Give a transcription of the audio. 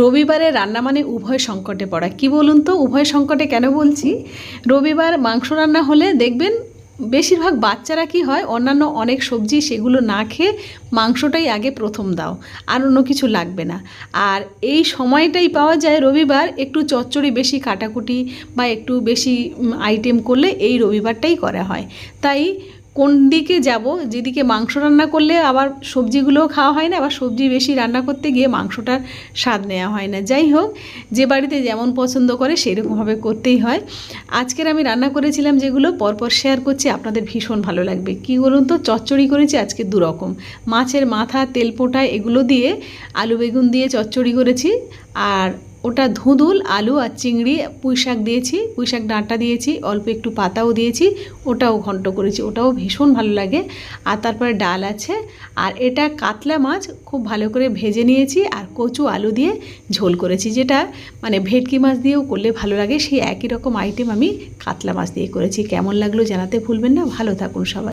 রবিবারে রান্না মানে উভয় সংকটে পড়া। কি বলুন তো? উভয় সংকটে কেন বলছি? রবিবার মাংস রান্না হলে দেখবেন বেশিরভাগ বাচ্চারা কি হয়, অন্যান্য অনেক সবজি সেগুলো না খেয়ে মাংসটাই আগে প্রথম দাও, আর অন্য কিছু লাগবে না। আর এই সময়টাই পাওয়া যায় রবিবার একটু চচ্চড়ি বেশি কাটাকুটি বা একটু বেশি আইটেম করলে এই রবিবারটাই করা হয়। তাই কোন দিকে যাব? যেদিকে মাংস রান্না করলে আবার সবজিগুলোও খাওয়া হয় না, আবার সবজি বেশি রান্না করতে গিয়ে মাংসটার স্বাদ নেওয়া হয় না। যাই হোক, যে বাড়িতে যেমন পছন্দ করে সেরকমভাবে করতেই হয়। আজকের আমি রান্না করেছিলাম যেগুলো পরপর শেয়ার করছি, আপনাদের ভীষণ ভালো লাগবে। কি বলুন তো? চচ্চড়ি করেছি, আজকে দু রকম মাছের মাথা, তেলপোটা এগুলো দিয়ে আলু বেগুন দিয়ে চচ্চড়ি করেছি, আর ওটা ধুঁদুল আলু আর চিংড়ি পুঁই শাক দিয়েছি, পুঁই শাক ডাঁটা দিয়েছি, অল্প একটু পাতাও দিয়েছি, ওটাও ঘন্ট করেছি, ওটাও ভীষণ ভালো লাগে। আর তারপরে ডাল আছে, আর এটা কাতলা মাছ খুব ভালো করে ভেজে নিয়েছি আর কচু আলু দিয়ে ঝোল করেছি, যেটা মানে ভেটকি মাছ দিয়েও করলে ভালো লাগে, সেই একই রকম আইটেম আমি কাতলা মাছ দিয়ে করেছি। কেমন লাগল জানাতে ভুলবেন না, ভালো থাকুন সবাই।